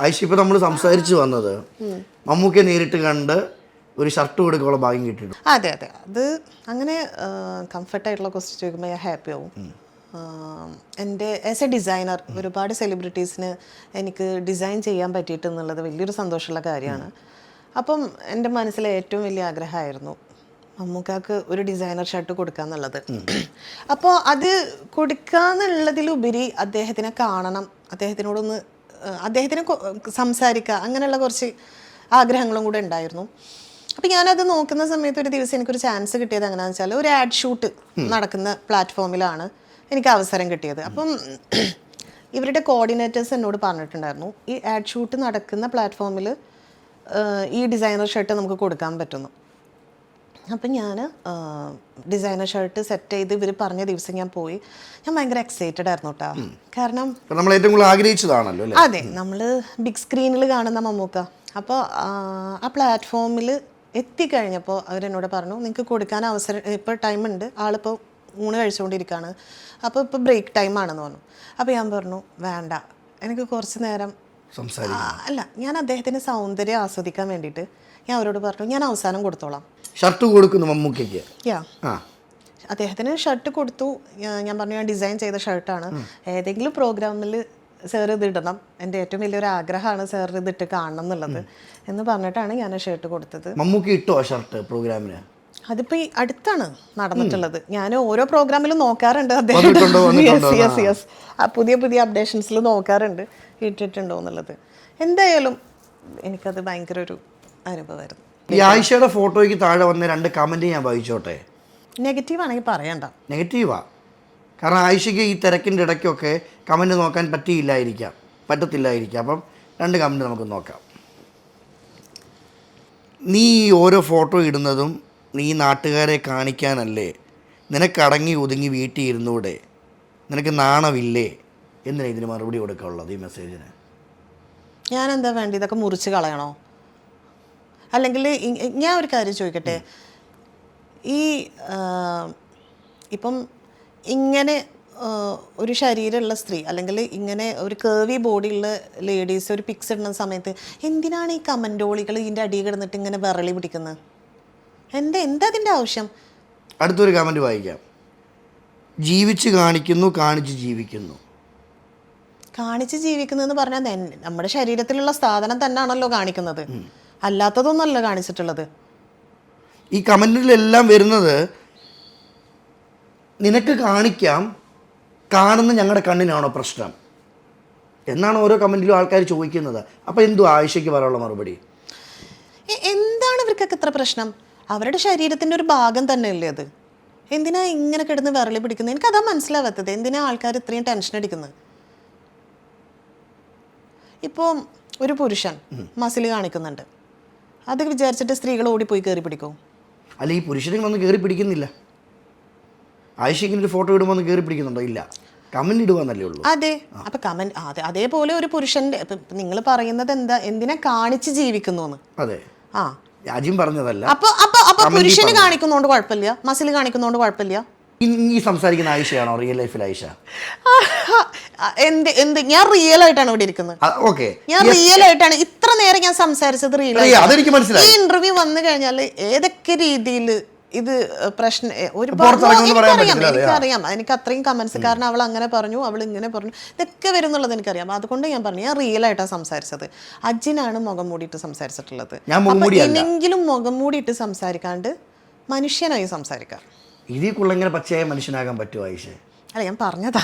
ആയിഷ ഇപ്പൊ നമ്മൾ സംസാരിച്ചു വന്നത് മമ്മൂക്കെ നേരിട്ട് കണ്ട് ഒരു ഷർട്ട് കൊടുക്കാനുള്ള ഭാഗ്യം കിട്ടിയിട്ടുണ്ട്. അതെ അതെ. അത് അങ്ങനെ കംഫർട്ടായിട്ടുള്ള ക്വസ്റ്റ്യൻ ചോദിക്കുമ്പോൾ ഞാൻ ഹാപ്പി ആവും. എന്റെ ആസ് എ ഡിസൈനർ ഒരുപാട് സെലിബ്രിറ്റീസിന് എനിക്ക് ഡിസൈൻ ചെയ്യാൻ പറ്റിയിട്ടെന്നുള്ളത് വലിയൊരു സന്തോഷമുള്ള കാര്യമാണ്. അപ്പം എന്റെ മനസ്സിലെ ഏറ്റവും വലിയ ആഗ്രഹമായിരുന്നു മമ്മൂക്കാക്ക് ഒരു ഡിസൈനർ ഷർട്ട് കൊടുക്കുക എന്നുള്ളത്. അപ്പോൾ അത് കൊടുക്കുക എന്നുള്ളതിലുപരി അദ്ദേഹത്തിനെ കാണണം. അദ്ദേഹത്തിനോടൊന്ന് അദ്ദേഹത്തിനെ സംസാരിക്കുക അങ്ങനെയുള്ള കുറച്ച് ആഗ്രഹങ്ങളും കൂടെ ഉണ്ടായിരുന്നു. അപ്പം ഞാനത് നോക്കുന്ന സമയത്ത് ഒരു ദിവസം എനിക്കൊരു ചാൻസ് കിട്ടിയത് എങ്ങനെയാണെന്ന് വെച്ചാൽ ഒരു ആഡ് ഷൂട്ട് നടക്കുന്ന പ്ലാറ്റ്ഫോമിലാണ് എനിക്ക് അവസരം കിട്ടിയത്. അപ്പം ഇവരുടെ കോർഡിനേറ്റേഴ്സ് എന്നോട് പറഞ്ഞിട്ടുണ്ടായിരുന്നു ഈ ആഡ് ഷൂട്ട് നടക്കുന്ന പ്ലാറ്റ്ഫോമിൽ ഈ ഡിസൈനർ ഷർട്ട് നമുക്ക് കൊടുക്കാൻ പറ്റുന്നു. അപ്പം ഞാൻ ഡിസൈനർ ഷർട്ട് സെറ്റ് ചെയ്ത് ഇവർ പറഞ്ഞ ദിവസം ഞാൻ പോയി. ഞാൻ ഭയങ്കര എക്സൈറ്റഡ് ആയിരുന്നു കേട്ടോ കാരണം നമ്മൾ ഏറ്റവും കൂടുതൽ ആഗ്രഹിച്ചതാണല്ലോ അതെ നമ്മൾ ബിഗ് സ്ക്രീനിൽ കാണുന്ന മമ്മൂക്ക. അപ്പോൾ ആ പ്ലാറ്റ്ഫോമിൽ എത്തിക്കഴിഞ്ഞപ്പോൾ അവരെന്നോട് പറഞ്ഞു നിങ്ങൾക്ക് കൊടുക്കാൻ അവസരം ഇപ്പോൾ ടൈം ഉണ്ട്. ആളിപ്പോൾ ഊണ് കഴിച്ചുകൊണ്ടിരിക്കുകയാണ് അപ്പോൾ ഇപ്പോൾ ബ്രേക്ക് ടൈം ആണെന്ന് പറഞ്ഞു. അപ്പോൾ ഞാൻ പറഞ്ഞു വേണ്ട. എനിക്ക് കുറച്ച് നേരം അല്ല ഞാൻ അദ്ദേഹത്തിന്റെ സൗന്ദര്യം ആസ്വദിക്കാൻ വേണ്ടിയിട്ട് ഞാൻ അവരോട് പറഞ്ഞു ഞാൻ അവസാനം കൊടുത്തോളാം. ഷർട്ട് കൊടുക്കുന്നു മമ്മൂക്കയ്ക്ക്. ആ. അദ്ദേഹത്തിന് ഷർട്ട് കൊടുത്തു. ഞാൻ പറഞ്ഞു ഞാൻ ഡിസൈൻ ചെയ്ത ഷർട്ടാണ്. ഏതെങ്കിലും പ്രോഗ്രാമിൽ സാർ ഇത് ഇടണം. എന്റെ ഏറ്റവും വലിയൊരു ആഗ്രഹമാണ് സാർ ഇതിട്ട് കാണണം എന്നുള്ളത്. എന്ന് പറഞ്ഞിട്ടാണ് ഞാൻ ആ ഷർട്ട് കൊടുത്തത്. മമ്മൂക്ക ഇട്ടോ ഷർട്ട് പ്രോഗ്രാമിന് അതിപ്പോ ഈ അടുത്താണ് നടന്നിട്ടുള്ളത്. ഞാൻ ഓരോ പ്രോഗ്രാമിലും നോക്കാറുണ്ട് അദ്ദേഹം. പുതിയ പുതിയ അപ്ഡേഷൻസിൽ നോക്കാറുണ്ട്. ഇട്ടിട്ടുണ്ടോ എന്നുള്ളത്. എന്തായാലും എനിക്കത് ഭയങ്കര ഒരു അനുഭവമായിരുന്നു. ഈ ആയിഷയുടെ ഫോട്ടോയ്ക്ക് താഴെ വന്ന രണ്ട് കമന്റ് ഞാൻ വായിച്ചോട്ടെ? നെഗറ്റീവ് ആണെങ്കിൽ പറയണ്ട. നെഗറ്റീവാ? കാരണം ആയിഷയ്ക്ക് ഈ തിരക്കിന്റെ ഇടയ്ക്കൊക്കെ കമന്റ് നോക്കാൻ പറ്റിയില്ലായിരിക്കാം പറ്റത്തില്ലായിരിക്കാം. അപ്പം രണ്ട് കമന്റ് നമുക്ക് നോക്കാം. നീ ഈ ഓരോ ഫോട്ടോ ഇടുന്നതും നീ നാട്ടുകാരെ കാണിക്കാനല്ലേ? നിനക്കടങ്ങി ഒതുങ്ങി വീട്ടിൽ ഇരുന്നൂടെ? നിനക്ക് നാണമില്ലേ എന്തിനാണ് ഇതിന് മറുപടി കൊടുക്കാനുള്ളത് ഈ മെസ്സേജിന് ഞാനെന്താ വേണ്ടി? ഇതൊക്കെ മുറിച്ച് കളയണോ? അല്ലെങ്കിൽ ഞാൻ ഒരു കാര്യം ചോദിക്കട്ടെ? ഈ ഇപ്പം ഇങ്ങനെ ഒരു ശരീരമുള്ള സ്ത്രീ അല്ലെങ്കിൽ ഇങ്ങനെ ഒരു കേവി ബോഡിയുള്ള ലേഡീസ് ഒരു പിക്സ് ഇടുന്ന സമയത്ത് എന്തിനാണ് ഈ കമന്റോളികൾ ഇതിന്റെ അടിയിൽ കിടന്നിട്ട് ഇങ്ങനെ വിറളി പിടിക്കുന്നത്? എന്താ എന്താ അതിന്റെ ആവശ്യം? അടുത്തൊരു കമന്റ് വായിക്കാം. ജീവിച്ച് കാണിക്കുന്നു കാണിച്ച് ജീവിക്കുന്നു. കാണിച്ച് ജീവിക്കുന്നതെന്ന് പറഞ്ഞാൽ നമ്മുടെ ശരീരത്തിലുള്ള സാധനം തന്നെയാണല്ലോ കാണിക്കുന്നത്. അല്ലാത്തതൊന്നല്ല കാണിച്ചിട്ടുള്ളത്. ഈ കമന്റിലെല്ലാം വരുന്നത് നിനക്ക് കാണിക്കാം കാണുന്ന ഞങ്ങളുടെ കണ്ണിനാണോ പ്രശ്നം? എന്നാണ് ഓരോ കമന്റിലും ആൾക്കാർ ചോദിക്കുന്നത്. അപ്പോൾ എന്തു ആയിഷയ്ക്ക് പറയാനുള്ള മറുപടി? എന്താണ് ഇവർക്കൊക്കെ ഇത്ര പ്രശ്നം? അവരുടെ ശരീരത്തിന്റെ ഒരു ഭാഗം തന്നെയല്ലേ അത്. എന്തിനാ ഇങ്ങനെ കിടന്ന് വിരളി പിടിക്കുന്നത്? അതാ മനസ്സിലാവാത്തത്. എന്തിനാ ആൾക്കാർ ഇത്രയും ടെൻഷൻ അടിക്കുന്നത്? ഇപ്പോൾ ഒരു പുരുഷൻ മസിൽ കാണിക്കുന്നുണ്ട്. അത് വിചാരിച്ചിട്ട് സ്ത്രീകൾ ഓടിപ്പോയി കയറി പിടിക്കും? അല്ല ഈ പുരുഷനുകളൊന്നും കയറി പിടിക്കുന്നില്ല. ആയിഷ ഒരു ഫോട്ടോ ഇടുമ്പോൾ ഒന്ന് കയറി പിടിക്കുന്നുണ്ടോ? ഇല്ല. കമന്റ് ഇടുവാന്നല്ലേ ഉള്ളൂ. അതെ. അപ്പൊ കമന്റ് അതെ അതേപോലെ ഒരു പുരുഷന്റെ നിങ്ങൾ പറയുന്നത് എന്താ എന്തിനെ കാണിച്ച് ജീവിക്കുന്നു അതെ. ആ. രാജ്യം പറഞ്ഞതല്ല. അപ്പൊ അപ്പൊ അപ്പൊ പുരുഷന് കാണിക്കുന്നോണ്ട് കുഴപ്പമില്ല? മസിൽ കാണിക്കുന്നോണ്ട് കുഴപ്പമില്ല? ഈ സംസാരിക്കുന്ന ആയിഷയാണോ? റിയൽ ലൈഫിൽ ആയിഷ? എന്ത് എന്ത് ഞാൻ റിയൽ ആയിട്ടാണ് ഇവിടെ ഇരിക്കുന്നത്. ഓക്കെ ഞാൻ റിയൽ ആയിട്ടാണ് ഇത്ര നേരം ഞാൻ സംസാരിച്ചത് റിയൽ റിയ, അതെനിക്ക് മനസ്സിലായി. ഈ ഇന്റർവ്യൂ വന്നു കഴിഞ്ഞാൽ ഏതൊക്കെ രീതിയിൽ ഇത് പ്രശ്നം ഒരുപാട് എനിക്കറിയാം. എനിക്കറിയാം. എനിക്ക് അത്രയും കമന്റ്സ് കാരണം അവൾ അങ്ങനെ പറഞ്ഞു അവൾ ഇങ്ങനെ പറഞ്ഞു ഇതൊക്കെ വരുന്നുള്ളത് എനിക്കറിയാം. അതുകൊണ്ട് ഞാൻ പറഞ്ഞു ഞാൻ റിയൽ ആയിട്ടാണ് സംസാരിച്ചത്. അജിനാണ് മുഖം മൂടിയിട്ട് സംസാരിച്ചിട്ടുള്ളത്. അപ്പൊ. ഇനിയെങ്കിലും മുഖം മൂടിയിട്ട് സംസാരിക്കാണ്ട് മനുഷ്യനായി സംസാരിക്കാം. ഇതിൽ കൂടുതൽ ഇങ്ങനെ പച്ചയായ മനുഷ്യനാകാൻ പറ്റുമോ ആയിഷ? അല്ല ഞാൻ പറഞ്ഞതാ.